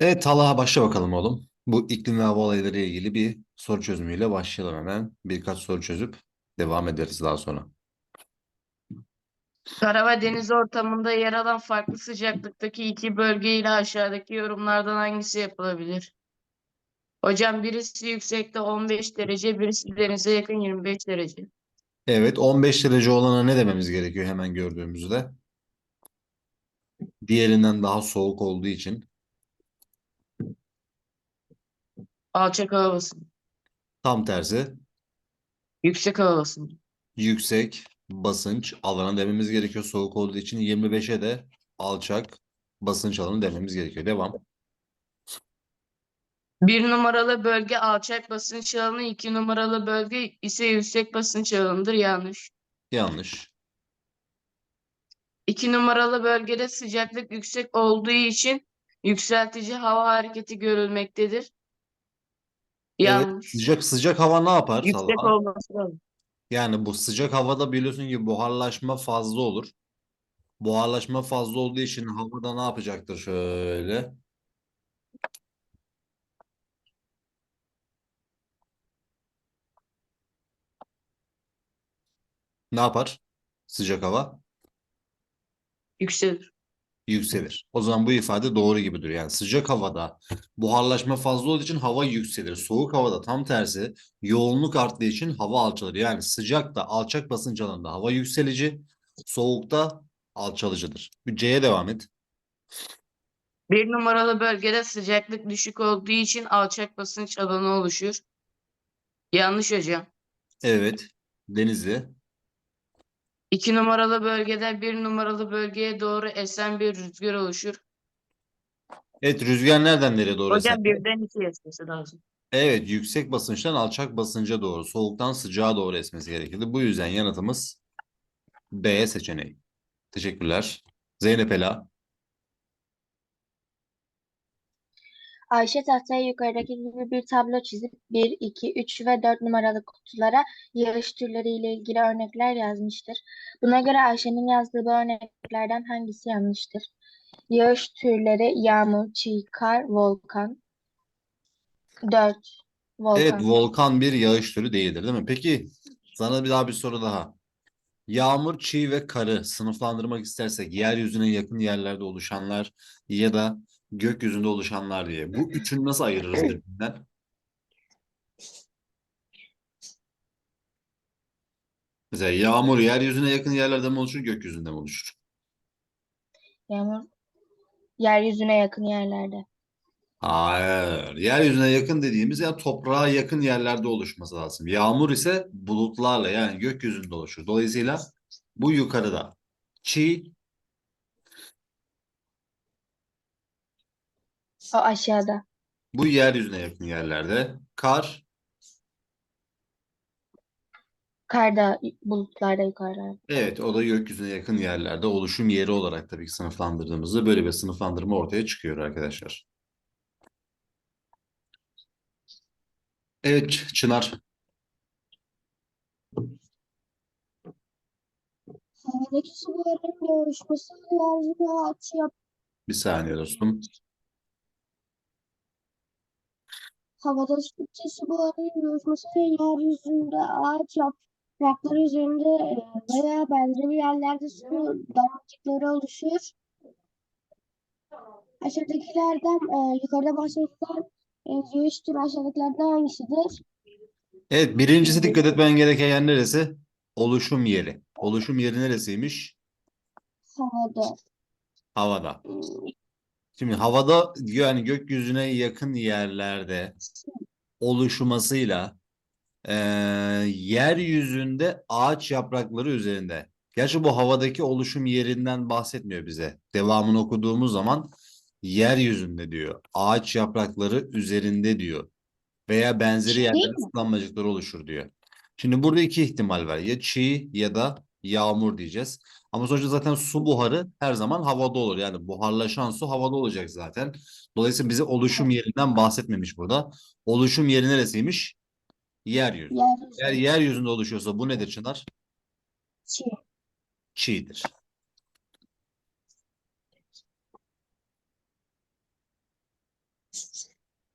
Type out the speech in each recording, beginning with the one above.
Evet Talha başla bakalım oğlum. Bu iklim ve hava olayları ile ilgili bir soru çözümüyle başlayalım hemen. Birkaç soru çözüp devam ederiz daha sonra. Kara ve deniz ortamında yer alan farklı sıcaklıktaki iki bölge ile aşağıdaki yorumlardan hangisi yapılabilir? Hocam birisi yüksekte 15 derece, birisi denize yakın 25 derece. Evet 15 derece olana ne dememiz gerekiyor hemen gördüğümüzde? Diğerinden daha soğuk olduğu için Alçak hava basıncı. tam tersi Yüksek hava basıncı. yüksek basınç alanı dememiz gerekiyor. Soğuk olduğu için 25'e de alçak basınç alanı dememiz gerekiyor. Devam. Bir numaralı bölge alçak basınç alanı, iki numaralı bölge ise yüksek basınç alanıdır. Yanlış. Yanlış. İki numaralı bölgede sıcaklık yüksek olduğu için yükseltici hava hareketi görülmektedir. Evet, Yanlış. sıcak sıcak hava ne yapar Yüksek Talha? olması lazım. Yani bu sıcak havada biliyorsun ki buharlaşma fazla olur. Buharlaşma fazla olduğu için havada ne yapacaktır şöyle? Ne yapar? Sıcak hava Yükselir. Yükselir. O zaman bu ifade doğru gibi duruyor. Yani sıcak havada buharlaşma fazla olduğu için hava yükselir. Soğuk havada tam tersi yoğunluk arttığı için hava alçalır. Yani sıcakta alçak basınç alanında hava yükselici, soğukta alçalıcıdır. C'ye devam et. Bir numaralı bölgede sıcaklık düşük olduğu için alçak basınç alanı oluşur. Yanlış hocam. Evet. Denizli. İki numaralı bölgede bir numaralı bölgeye doğru esen bir rüzgar oluşur. Evet rüzgar nereden nereye doğru eser? Hocam birden iki esmesi lazım. Evet, yüksek basınçtan alçak basınca doğru, soğuktan sıcağa doğru esmesi gerekirdi. Bu yüzden yanıtımız B seçeneği. Teşekkürler. Zeynep Ela. Ayşe tahtaya yukarıdaki gibi bir tablo çizip 1, 2, 3 ve 4 numaralı kutulara yağış türleriyle ilgili örnekler yazmıştır. Buna göre Ayşe'nin yazdığı bu örneklerden hangisi yanlıştır? Yağış türleri yağmur, çiğ, kar, volkan. 4. Evet, Volkan. volkan bir yağış türü değildir, değil mi? Peki, sana bir daha bir soru daha. Yağmur, çiğ ve karı sınıflandırmak istersek yeryüzüne yakın yerlerde oluşanlar ya da gökyüzünde oluşanlar diye. Bu üçünü nasıl ayırırız birbirinden? Mesela yağmur yeryüzüne yakın yerlerde mi oluşur, gökyüzünde mi oluşur? Yağmur yeryüzüne yakın yerlerde. Hayır. Yeryüzüne yakın dediğimiz yani toprağa yakın yerlerde oluşması lazım. Yağmur ise bulutlarla yani gökyüzünde oluşur. Dolayısıyla bu yukarıda. Çiğ O aşağıda. bu yeryüzüne yakın yerlerde. Kar Karda, bulutlarda yukarılarda. evet o da gökyüzüne yakın yerlerde oluşum yeri olarak tabii ki sınıflandırdığımızda böyle bir sınıflandırma ortaya çıkıyor arkadaşlar. Evet Ç- Çınar. Havadaki suların yoğuşması yeryüzüne yap Bir saniye dostum. Havadaki suların yoğuşması yeryüzünde ağaç yaprakları üzerinde veya benzeri yerlerde su damlacıkları oluşur. Aşağıdakilerden e, yukarıda bahsedilen e, türü aşağıdakilerden hangisidir? Evet birincisi dikkat etmen gereken yer neresi? Oluşum yeri. Oluşum yeri neresiymiş? Havada. Havada. Şimdi havada yani gökyüzüne yakın yerlerde oluşmasıyla eee yeryüzünde ağaç yaprakları üzerinde. Gerçi bu havadaki oluşum yerinden bahsetmiyor bize. Devamını okuduğumuz zaman yeryüzünde diyor. Ağaç yaprakları üzerinde diyor. Veya benzeri yerlerde değil mi? ıslanmacıklar oluşur diyor. Şimdi burada iki ihtimal var. Ya çiğ ya da yağmur diyeceğiz. Ama sonuçta zaten su buharı her zaman havada olur. Yani buharlaşan su havada olacak zaten. Dolayısıyla bize oluşum yerinden bahsetmemiş burada. Oluşum yeri neresiymiş? Yeryüzü. Yeryüzü. Eğer yeryüzünde oluşuyorsa bu nedir Çınar? Çiğ. Çiğdir.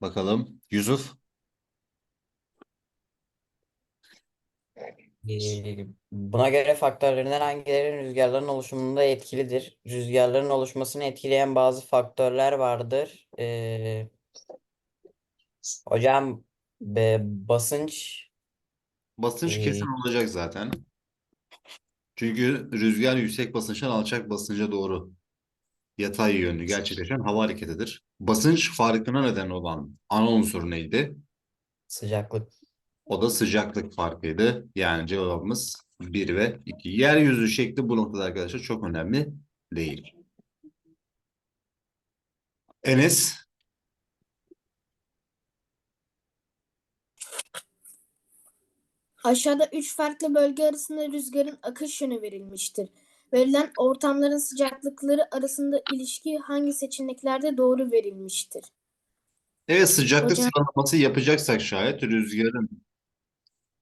Bakalım. Yusuf. Ee, Buna göre faktörlerinden hangileri rüzgarların oluşumunda etkilidir? Rüzgarların oluşmasını etkileyen bazı faktörler vardır. Ee, hocam be- basınç Basınç Ee, kesin olacak zaten. Çünkü rüzgar yüksek basınçtan alçak basınca doğru yatay yönlü gerçekleşen hava hareketidir. Basınç farkına neden olan ana unsur neydi? sıcaklık O da sıcaklık farkıydı. Yani cevabımız 1 ve 2. Yeryüzü şekli bu noktada arkadaşlar çok önemli değil. Enes, Aşağıda üç farklı bölge arasında rüzgarın akış yönü verilmiştir. Verilen ortamların sıcaklıkları arasında ilişki hangi seçeneklerde doğru verilmiştir? evet sıcaklık Hocam- sıralaması yapacaksak şayet rüzgarın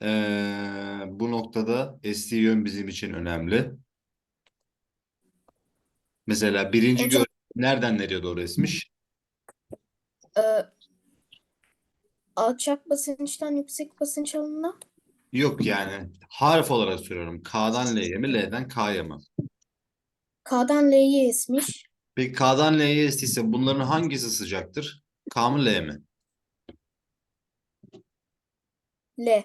eee, bu noktada estiği yön bizim için önemli. Mesela birinci Hocam- gör nereden nereye doğru esmiş? Ee, alçak basınçtan yüksek basınç alanına. Yok yani harf olarak soruyorum. K'dan L'ye mi, L'den K'ya mı? K'dan L'ye esmiş. Peki K'dan L'ye estiyse bunların hangisi sıcaktır? K mı L mi? L.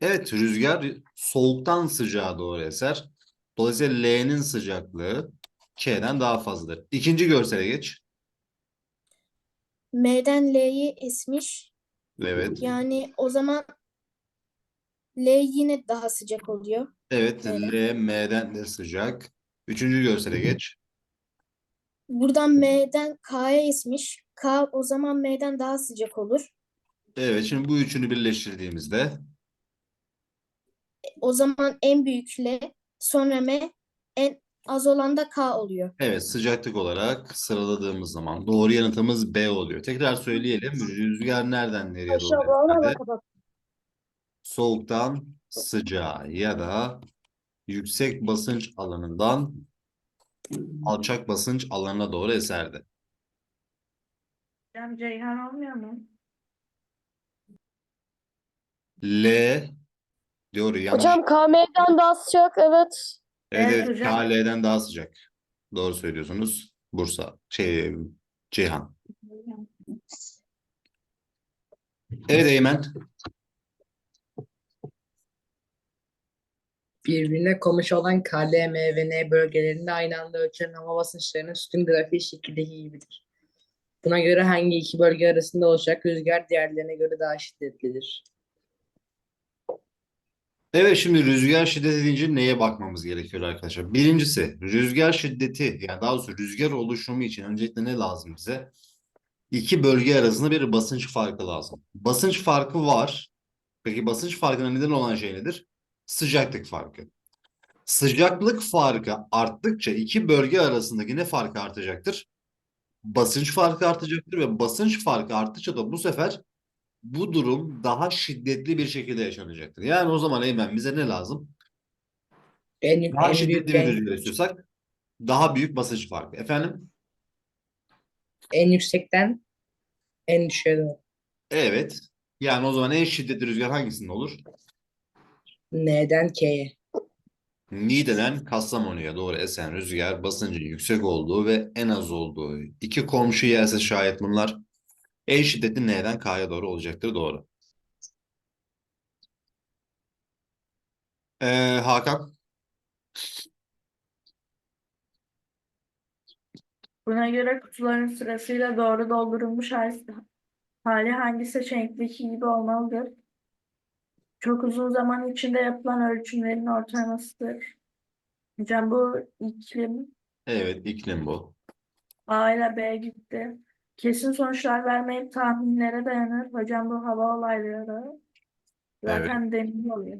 Evet, rüzgar soğuktan sıcağa doğru eser. Dolayısıyla L'nin sıcaklığı K'den daha fazladır. İkinci görsele geç. M'den L'ye esmiş. Evet. Yani o zaman L yine daha sıcak oluyor. Evet, Evet. L M'den de sıcak. Üçüncü görsele geç. Buradan M'den K'ya esmiş. K o zaman M'den daha sıcak olur. Evet, şimdi bu üçünü birleştirdiğimizde O zaman en büyük L, sonra M, en az olan da K oluyor. evet sıcaklık olarak sıraladığımız zaman doğru yanıtımız B oluyor. Tekrar söyleyelim. Rüzgar nereden nereye doğru eser? soğuktan sıcağa ya da yüksek basınç alanından alçak basınç alanına doğru eserdi. Hocam Ceyhan olmuyor mu? L diyor yanlış. Hocam KM'den daha sıcak evet. Evet Evet evet hocam. K L'den daha sıcak. Doğru söylüyorsunuz. Bursa şey Ceyhan. Evet Eymen. Birbirine komşu olan K, L, M ve N bölgelerinde aynı anda ölçülen hava basınçlarının sütun grafiği şekildeki gibidir. Buna göre hangi iki bölge arasında olacak rüzgar diğerlerine göre daha şiddetlidir? Evet şimdi rüzgar şiddeti deyince neye bakmamız gerekiyor arkadaşlar? Birincisi rüzgar şiddeti yani daha doğrusu rüzgar oluşumu için öncelikle ne lazım bize? İki bölge arasında bir basınç farkı lazım. Basınç farkı var. Peki basınç farkına neden olan şey nedir? Sıcaklık farkı. Sıcaklık farkı arttıkça iki bölge arasındaki ne farkı artacaktır? Basınç farkı artacaktır ve basınç farkı arttıkça da bu sefer bu durum daha şiddetli bir şekilde yaşanacaktır. Yani o zaman Eymen bize ne lazım? En, Daha en şiddetli bir rüzgar istiyorsak daha büyük basınç farkı. Efendim? en yüksekten en düşüğe doğru. Evet. Yani o zaman en şiddetli rüzgar hangisinde olur? N'den K'ye. Niğde'den Kastamonu'ya doğru esen rüzgar basıncın yüksek olduğu ve en az olduğu iki komşu yerse şayet bunlar en şiddetli N'den K'ya doğru olacaktır. Doğru. Ee, Hakan? Buna göre kutuların sırasıyla doğru doldurulmuş hal- hali hangi seçenekteki gibi olmalıdır? Çok uzun zaman içinde yapılan ölçümlerin ortalamasıdır. Hocam bu iklim Evet iklim bu. A ile B gitti. Kesin sonuçlar vermeyip tahminlere dayanır. Hocam bu hava olayları zaten demin oluyor.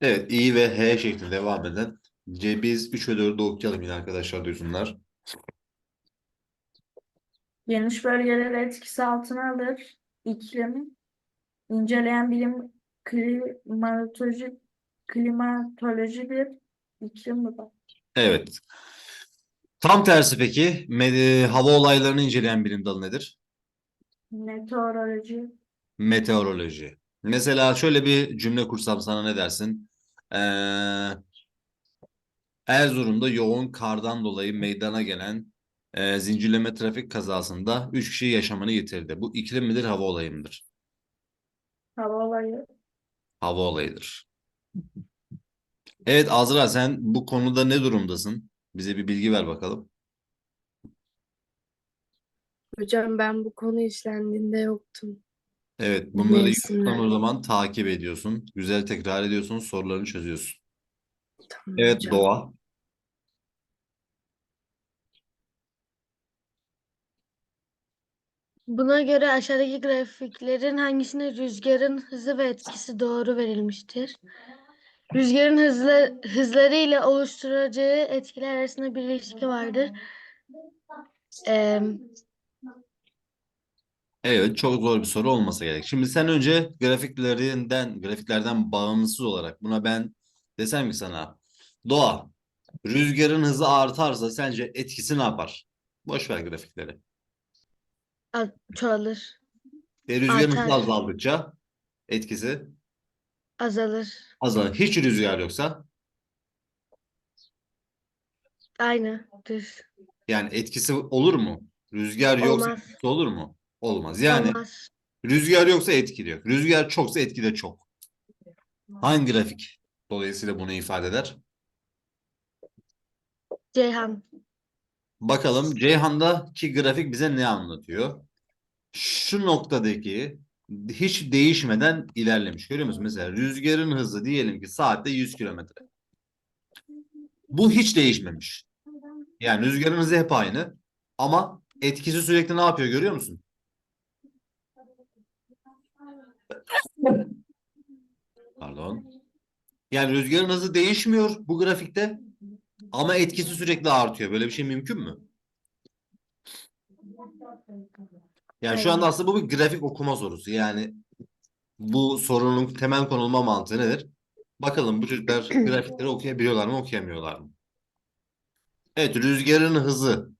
Evet I ve H şeklinde devam eden C biz 3 ve 4'ü okuyalım yine arkadaşlar duysunlar. Geniş bölgeleri etkisi altına alır. İklim inceleyen bilim klimatoloji klimatoloji bir iklim bu da. Evet. Tam tersi peki med- hava olaylarını inceleyen bilim dalı nedir? Meteoroloji. Meteoroloji. Mesela şöyle bir cümle kursam sana ne dersin? Ee, Erzurum'da yoğun kardan dolayı meydana gelen e, zincirleme trafik kazasında 3 kişi yaşamını yitirdi. Bu iklim midir, hava olayı mıdır? Hava olayı. Hava olayıdır. Evet Azra sen bu konuda ne durumdasın? Bize bir bilgi ver bakalım. Hocam ben bu konu işlendiğinde yoktum. Evet bunları Mevsimler. YouTube'dan o zaman takip ediyorsun. Güzel tekrar ediyorsun, sorularını çözüyorsun. Tamam Evet hocam. Doğa. Buna göre aşağıdaki grafiklerin hangisinde rüzgarın hızı ve etkisi doğru verilmiştir? Rüzgarın hızlı, hızları ile oluşturacağı etkiler arasında bir ilişki vardır. Ee, Evet, çok zor bir soru olmasa gerek. Şimdi sen önce grafiklerinden, grafiklerden bağımsız olarak buna ben desem ki sana, Doğa, rüzgarın hızı artarsa sence etkisi ne yapar? Boş ver grafikleri. çoğalır, E, rüzgarın hızı Artar. azaldıkça etkisi azalır. azalır. Hiç rüzgar yoksa Aynıdır. yani etkisi olur mu? Rüzgar yoksa Olmaz. etkisi olur mu? Olmaz. Yani Olmaz. rüzgar yoksa etkili yok. Rüzgar çoksa etki de çok. Hangi grafik dolayısıyla bunu ifade eder? Ceyhan. Bakalım Ceyhan'daki grafik bize ne anlatıyor? Şu noktadaki hiç değişmeden ilerlemiş. Görüyor musun? Mesela rüzgarın hızı diyelim ki saatte 100 kilometre. Bu hiç değişmemiş. Yani rüzgarın hızı hep aynı. Ama etkisi sürekli ne yapıyor görüyor musun? Pardon. Yani rüzgarın hızı değişmiyor bu grafikte. Ama etkisi sürekli artıyor. Böyle bir şey mümkün mü? Yani şu anda aslında bu bir grafik okuma sorusu. Yani bu sorunun temel konulma mantığı nedir? Bakalım bu çocuklar grafikleri okuyabiliyorlar mı, okuyamıyorlar mı? Evet, rüzgarın hızı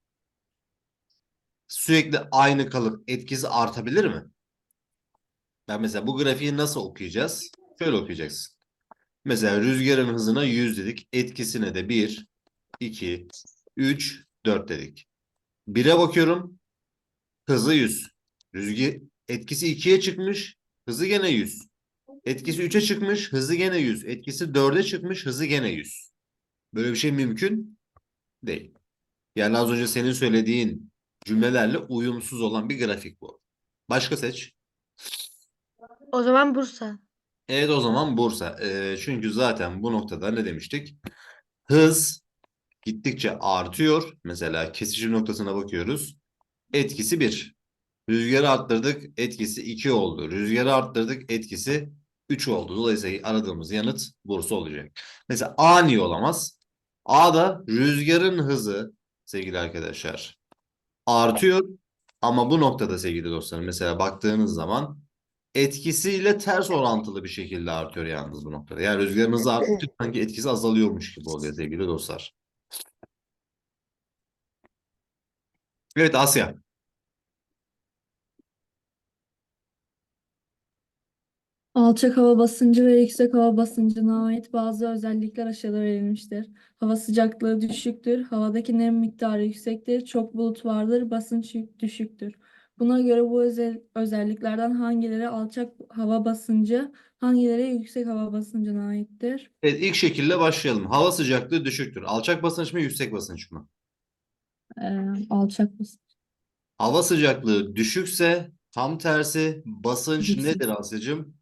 sürekli aynı kalıp etkisi artabilir mi? Ben mesela bu grafiği nasıl okuyacağız? Şöyle okuyacaksın. Mesela rüzgarın hızına 100 dedik. Etkisine de 1, 2, 3, 4 dedik. 1'e bakıyorum. Hızı 100. Rüzgar etkisi 2'ye çıkmış. Hızı gene 100. Etkisi 3'e çıkmış. Hızı gene 100. Etkisi 4'e çıkmış. Hızı gene 100. Böyle bir şey mümkün değil. Yani az önce senin söylediğin cümlelerle uyumsuz olan bir grafik bu. Başka seç. O zaman Bursa. Evet o zaman Bursa. Ee, çünkü zaten bu noktada ne demiştik? Hız gittikçe artıyor. Mesela kesişim noktasına bakıyoruz. Etkisi 1. Rüzgarı arttırdık. Etkisi 2 oldu. Rüzgarı arttırdık. Etkisi 3 oldu. Dolayısıyla aradığımız yanıt Bursa olacak. Mesela A niye olamaz? A'da rüzgarın hızı sevgili arkadaşlar artıyor. Ama bu noktada sevgili dostlarım mesela baktığınız zaman etkisiyle ters orantılı bir şekilde artıyor yalnız bu noktada. Yani rüzgarın hızı sanki etkisi azalıyormuş gibi oluyor sevgili dostlar. Evet Asya. Alçak hava basıncı ve yüksek hava basıncına ait bazı özellikler aşağıda verilmiştir. Hava sıcaklığı düşüktür, havadaki nem miktarı yüksektir, çok bulut vardır, basınç yük- düşüktür. Buna göre bu özel, özelliklerden hangileri alçak hava basıncı, hangileri yüksek hava basıncına aittir? Evet ilk şekilde başlayalım. Hava sıcaklığı düşüktür. Alçak basınç mı yüksek basınç mı? Ee, alçak basınç. Hava sıcaklığı düşükse tam tersi basınç Yüksek. nedir Asya'cığım?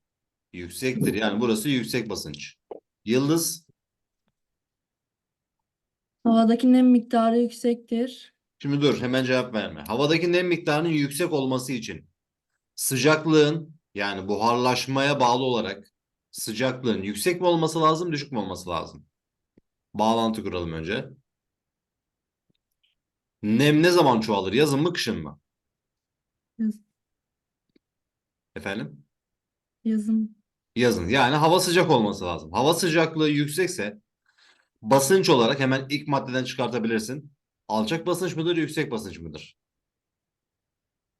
Yüksektir. Yani burası yüksek basınç. Yıldız. Havadaki nem miktarı yüksektir. Şimdi dur hemen cevap verme. Havadaki nem miktarının yüksek olması için sıcaklığın yani buharlaşmaya bağlı olarak sıcaklığın yüksek mi olması lazım, düşük mü olması lazım? Bağlantı kuralım önce. Nem ne zaman çoğalır? Yazın mı, kışın mı? Yaz- Efendim? Yazın. Yazın. Yani hava sıcak olması lazım. Hava sıcaklığı yüksekse basınç olarak hemen ilk maddeden çıkartabilirsin. Alçak basınç mıdır, yüksek basınç mıdır?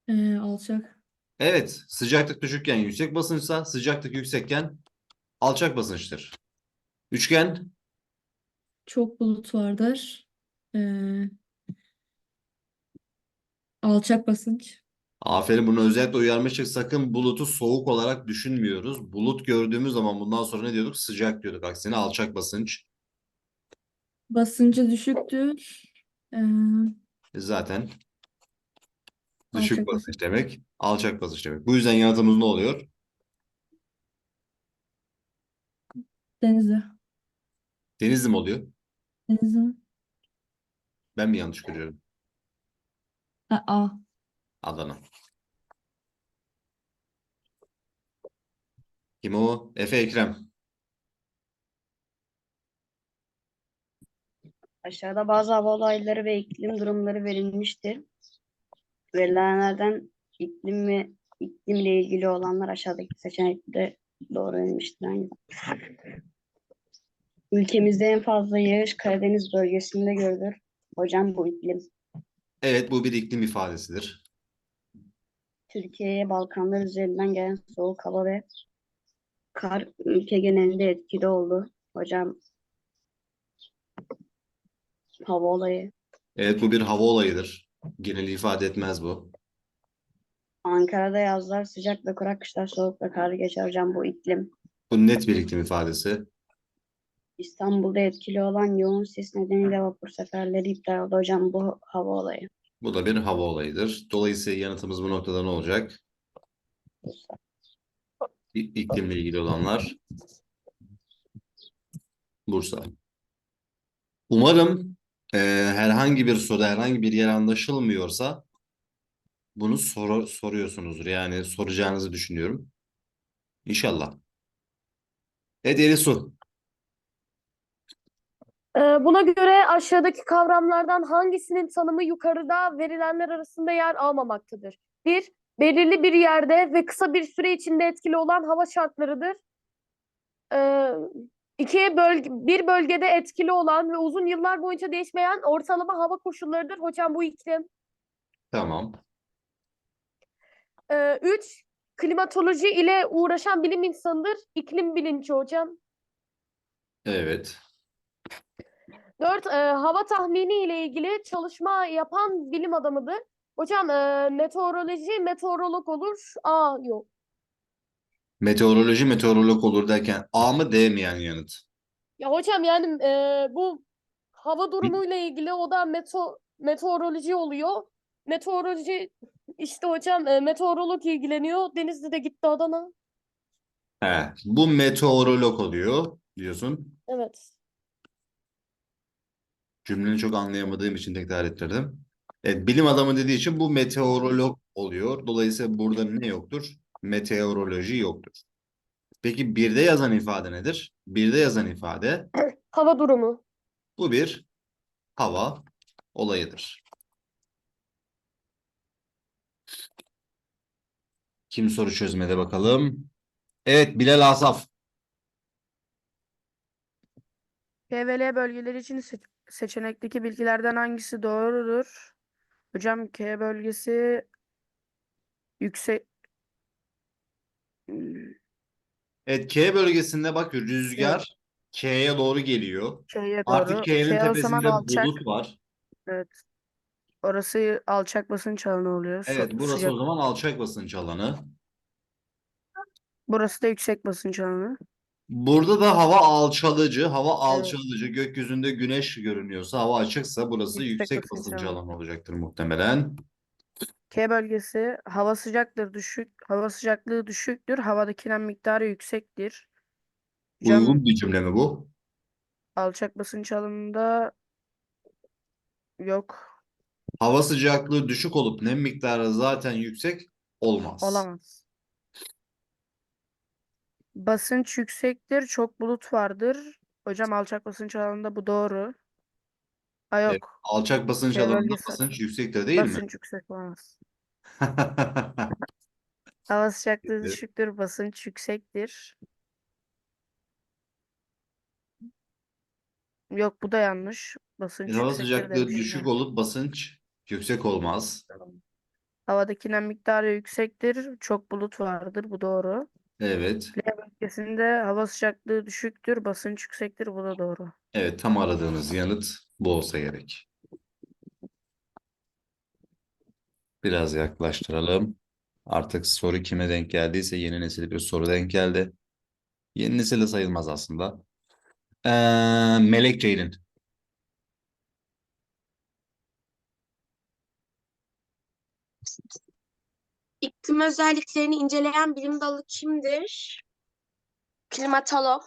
Ee, alçak. Evet, sıcaklık düşükken yüksek basınçsa, sıcaklık yüksekken alçak basınçtır. Üçgen, Çok bulut vardır. Ee, alçak basınç. aferin bunu özellikle uyarmıştık. Sakın bulutu soğuk olarak düşünmüyoruz. Bulut gördüğümüz zaman bundan sonra ne diyorduk? Sıcak diyorduk. Aksine alçak basınç. Basıncı düşüktür. Ee, Zaten düşük Alçak basınç demek, alçak basınç demek. Bu yüzden yanıtımız ne oluyor? Denizli. Denizli mi oluyor? Denizli mi? Ben mi yanlış görüyorum? Ha, A. Adana. Kim o? Efe Ekrem. Aşağıda bazı hava olayları ve iklim durumları verilmiştir. Verilenlerden iklim ve iklimle ilgili olanlar aşağıdaki seçenekte doğru verilmiştir. Ülkemizde en fazla yağış Karadeniz bölgesinde görülür. Hocam bu iklim. Evet bu bir iklim ifadesidir. Türkiye'ye Balkanlar üzerinden gelen soğuk hava ve kar ülke genelinde etkili oldu. Hocam hava olayı. Evet bu bir hava olayıdır. Genel ifade etmez bu. Ankara'da yazlar sıcak ve kurak, kışlar soğuk ve karlı geçer. Hocam bu iklim. Bu net bir iklim ifadesi. İstanbul'da etkili olan yoğun sis nedeniyle vapur seferleri iptal oldu. Hocam bu hava olayı. Bu da bir hava olayıdır. Dolayısıyla yanıtımız bu noktada ne olacak? İ- İklimle ilgili olanlar. Bursa. Umarım e, herhangi bir soruda herhangi bir yer anlaşılmıyorsa bunu soru, soruyorsunuzdur. Yani soracağınızı düşünüyorum. İnşallah. Evet Elisu. Ee, Buna göre aşağıdaki kavramlardan hangisinin tanımı yukarıda verilenler arasında yer almamaktadır? 1. Belirli bir yerde ve kısa bir süre içinde etkili olan hava şartlarıdır. 2. Bölge, bir bölgede etkili olan ve uzun yıllar boyunca değişmeyen ortalama hava koşullarıdır. Hocam bu iklim. Tamam. 3. Klimatoloji ile uğraşan bilim insanıdır. İklim bilinci hocam. Evet. 4. hava tahmini ile ilgili çalışma yapan bilim adamıdır. Hocam e, meteoroloji meteorolog olur. A yok. Meteoroloji meteorolog olur derken A mı D mi yani yanıt? Ya hocam yani e, bu hava durumuyla ilgili o da meto meteoroloji oluyor. Meteoroloji işte hocam e, meteorolog ilgileniyor. Denizli de gitti Adana. He, bu meteorolog oluyor diyorsun. Evet. Cümleni çok anlayamadığım için tekrar ettirdim. Evet, bilim adamı dediği için bu meteorolog oluyor. Dolayısıyla burada ne yoktur? Meteoroloji yoktur. Peki birde yazan ifade nedir? Birde yazan ifade Hava durumu. bu bir hava olayıdır. Kim soru çözmede bakalım? Evet Bilal Asaf. P ve L bölgeleri için se- seçenekteki bilgilerden hangisi doğrudur? Hocam K bölgesi yüksek Evet K bölgesinde bak rüzgar K'ye doğru geliyor. K'ye Artık doğru. K'nin K o zaman tepesinde alçak. bulut var. Evet. Orası alçak basınç alanı oluyor. Su- Evet burası sıcak- o zaman alçak basınç alanı. Burası da yüksek basınç alanı. Burada da hava alçalıcı, hava alçalıcı. Gökyüzünde güneş görünüyorsa, hava açıksa burası Yüksek yüksek basınç alanı. alanı olacaktır muhtemelen. K bölgesi hava sıcaklığı düşük, hava sıcaklığı düşüktür, havadaki nem miktarı yüksektir. Hocam Uygun bir cümle mi bu? alçak basınç alanında yok, Hava sıcaklığı düşük olup nem miktarı zaten yüksek olmaz. olamaz. Basınç yüksektir, çok bulut vardır. Hocam alçak basınç alanında bu doğru. Ha Evet, yok. Alçak basınç K alanında bölgesi- basınç yüksektir değil mi? Basınç yüksek olamaz. Hava sıcaklığı Evet. düşüktür, basınç yüksektir. Yok bu da yanlış. Basınç Hava yüksektir sıcaklığı demişim düşük ben. olup basınç yüksek olmaz. Havadaki nem miktarı yüksektir. Çok bulut vardır. Bu doğru. Evet. L bölgesinde hava sıcaklığı düşüktür. Basınç yüksektir. Bu da doğru. Evet tam aradığınız yanıt bu olsa gerek. Biraz yaklaştıralım. Artık soru kime denk geldiyse yeni nesil bir soru denk geldi. Yeni nesil de sayılmaz aslında. Ee, Melek Ceylin. İklim özelliklerini inceleyen bilim dalı kimdir? Klimatolog.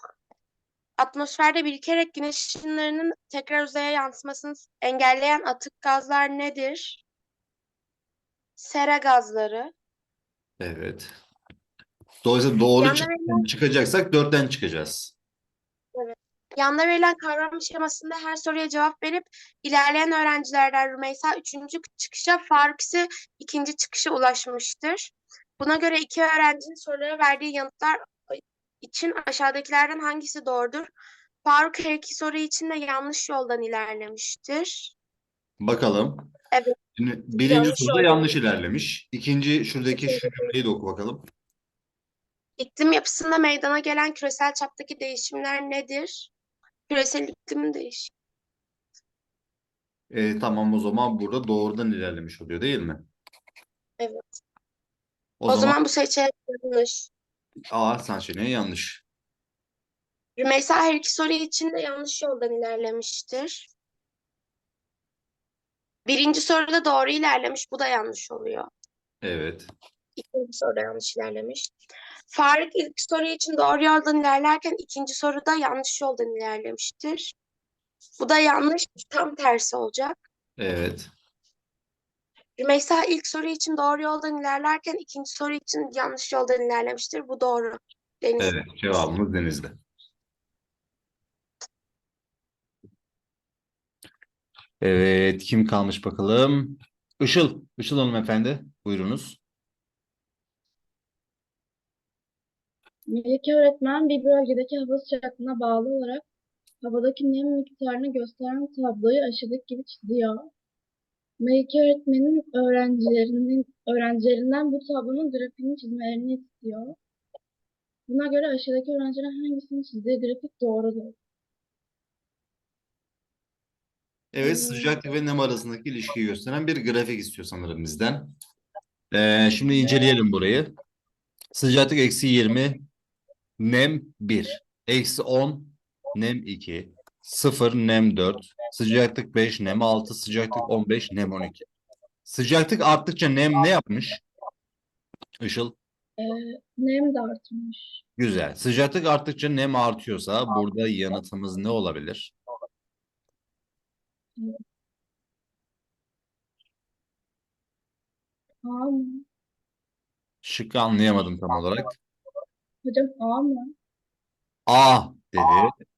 Atmosferde birikerek güneş ışınlarının tekrar uzaya yansımasını engelleyen atık gazlar nedir? Sera gazları. Evet. Dolayısıyla doğru Yanına çık- çıkacaksak dörtten çıkacağız. Yanına verilen kavram şemasında her soruya cevap verip ilerleyen öğrencilerden Rümeysa üçüncü çıkışa, Faruk ise ikinci çıkışa ulaşmıştır. Buna göre iki öğrencinin sorulara verdiği yanıtlar için aşağıdakilerden hangisi doğrudur? Faruk her iki soru için de yanlış yoldan ilerlemiştir. Bakalım. Evet. Şimdi birinci Yanlış soruda yanlış ilerlemiş. İkinci şuradaki şu cümleyi de oku bakalım. İklim yapısında meydana gelen küresel çaptaki değişimler nedir? Küresel iklim değişimi. Ee, tamam o zaman burada doğrudan ilerlemiş oluyor değil mi? Evet. O, O zaman, zaman bu seçenek yanlış. A seçeneği yanlış. Rümeysa her iki soru için de yanlış yoldan ilerlemiştir. Birinci soruda doğru ilerlemiş. Bu da yanlış oluyor. Evet. İkinci soruda yanlış ilerlemiş. Faruk ilk soru için doğru yoldan ilerlerken ikinci soruda yanlış yoldan ilerlemiştir. Bu da yanlış. Tam tersi olacak. Evet. Rümeysa ilk soru için doğru yoldan ilerlerken ikinci soru için yanlış yoldan ilerlemiştir. Bu doğru. Deniz. Evet. Cevabımız Denizli. Evet. Kim kalmış bakalım? Işıl. Işıl hanımefendi. Buyurunuz. Melike öğretmen bir bölgedeki hava sıcaklığına bağlı olarak havadaki nem miktarını gösteren tabloyu aşağıdaki gibi çiziyor. Melike öğretmenin öğrencilerinin öğrencilerinden bu tablonun grafiğini çizmelerini istiyor. Buna göre aşağıdaki öğrencilerin hangisinin çizdiği grafik doğrudur? Evet. Hmm. Sıcaklık ve nem arasındaki ilişkiyi gösteren bir grafik istiyor sanırım bizden. Ee, şimdi inceleyelim burayı. Sıcaklık eksi 20, nem 1, eksi 10, nem 2, 0, nem 4, sıcaklık 5, nem 6, sıcaklık 15, nem 12. Sıcaklık arttıkça nem ne yapmış? Işıl. Ee, nem de artmış. Güzel. Sıcaklık arttıkça nem artıyorsa burada yanıtımız ne olabilir? A mı? Şıkkı anlayamadım tam olarak. Hocam A mı? A dedi.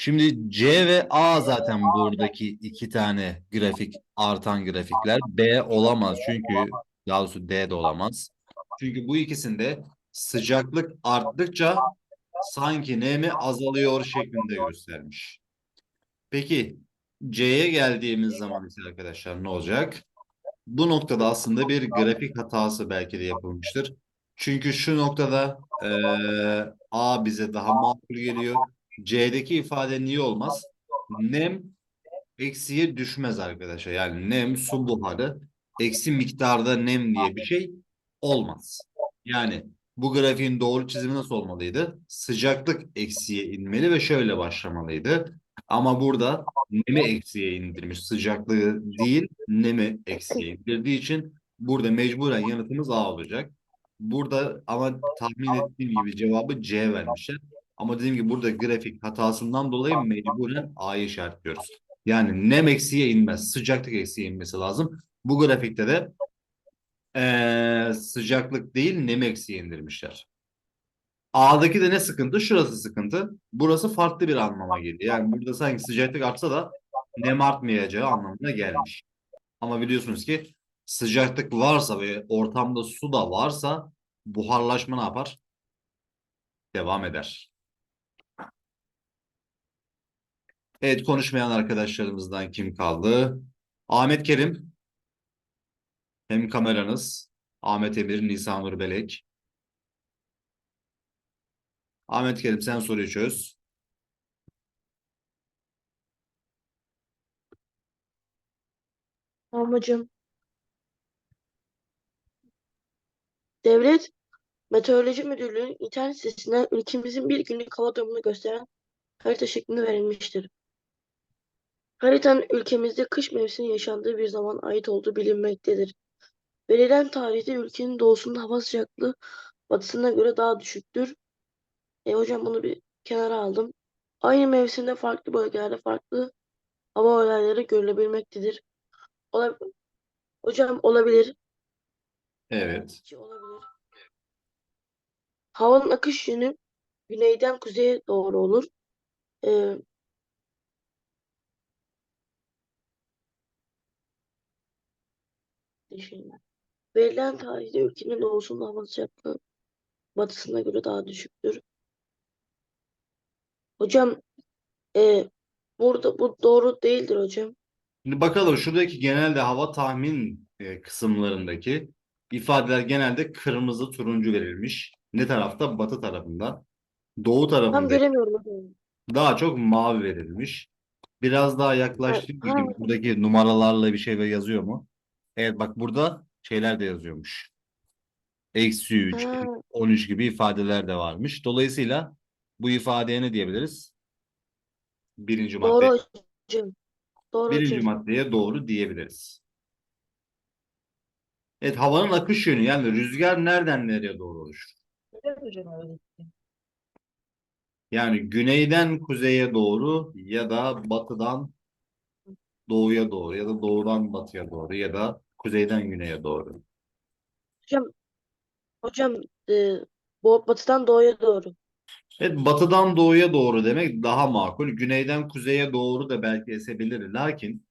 Şimdi C ve A zaten buradaki iki tane grafik artan grafikler. B olamaz çünkü daha doğrusu D de olamaz. Çünkü bu ikisinde sıcaklık arttıkça sanki nemi azalıyor şeklinde göstermiş. Peki C'ye geldiğimiz zaman ise arkadaşlar ne olacak? Bu noktada aslında bir grafik hatası belki de yapılmıştır. Çünkü şu noktada eee, A bize daha makul geliyor. C'deki ifade niye olmaz? Nem eksiye düşmez arkadaşlar. Yani nem su buharı eksi miktarda nem diye bir şey olmaz. Yani bu grafiğin doğru çizimi nasıl olmalıydı? Sıcaklık eksiye inmeli ve şöyle başlamalıydı. Ama burada nemi eksiye indirmiş. Sıcaklığı değil, nemi eksiye indirdiği için burada mecburen yanıtımız A olacak. Burada ama tahmin ettiğim gibi cevabı C vermişler. Ama dediğim gibi burada grafik hatasından dolayı mecburen A'yı işaretliyoruz. Yani nem eksiye inmez. Sıcaklık eksiye inmesi lazım. Bu grafikte de eee, sıcaklık değil nem eksiye indirmişler. A'daki de ne sıkıntı? Şurası sıkıntı. Burası farklı bir anlama geliyor. Yani burada sanki sıcaklık artsa da nem artmayacağı anlamına gelmiş. Ama biliyorsunuz ki sıcaklık varsa ve ortamda su da varsa buharlaşma ne yapar? Devam eder. Evet konuşmayan arkadaşlarımızdan kim kaldı? Ahmet Kerim. hem kameranız Ahmet Emir, Nisanur Belek. Ahmet Kerim sen soruyu çöz. Tamam hocam. Devlet Meteoroloji Müdürlüğü'nün internet sitesine ülkemizin bir günlük hava durumunu gösteren harita şeklinde verilmiştir. Haritanın ülkemizde kış mevsiminin yaşandığı bir zaman ait olduğu bilinmektedir. Verilen tarihte ülkenin doğusunda hava sıcaklığı batısına göre daha düşüktür. E hocam bunu bir kenara aldım. Aynı mevsimde farklı bölgelerde farklı hava olayları görülebilmektedir. Ola- hocam olabilir. Evet. İki olabilir. Havanın akış yönü güneyden kuzeye doğru olur. Ee, düşünün. Verilen tarihte ülkenin doğusunda hava sıcaklığı batısına göre daha düşüktür. Hocam e, burada bu doğru değildir hocam. Şimdi bakalım şuradaki genelde hava tahmin e, kısımlarındaki ifadeler genelde kırmızı turuncu verilmiş. Ne tarafta? Batı tarafında. Doğu Tam tarafında göremiyorum hocam. daha çok mavi verilmiş. Biraz daha yaklaştık Ha, ha. buradaki numaralarla bir şey yazıyor mu? Evet bak burada şeyler de yazıyormuş. Eksi 3, Ha. 13 gibi ifadeler de varmış. Dolayısıyla bu ifadeye ne diyebiliriz? Birinci madde. Doğru hocam. Doğru Birinci hocam. maddeye doğru diyebiliriz. Evet havanın akış yönü yani rüzgar nereden nereye doğru oluşur? Yani güneyden kuzeye doğru ya da batıdan doğuya doğru ya da doğudan batıya doğru ya da kuzeyden güneye doğru. Hocam hocam e, batıdan doğuya doğru. Evet batıdan doğuya doğru demek daha makul. Güneyden kuzeye doğru da belki esebilir. Lakin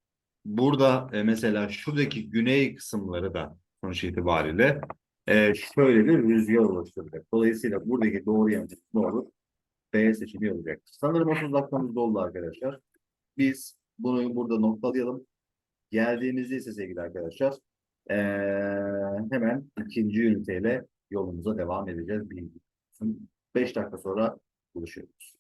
burada e, mesela şuradaki güney kısımları da sonuç itibariyle e, şöyle bir rüzgar oluşturacak. Dolayısıyla buradaki doğru yanıt ne olur? B seçeneği olacak. Sanırım 30 dakikamız doldu arkadaşlar. Biz bunu burada noktalayalım. Geldiğimizde ise sevgili arkadaşlar e, hemen ikinci üniteyle yolumuza devam edeceğiz. 5 dakika sonra buluşuyoruz.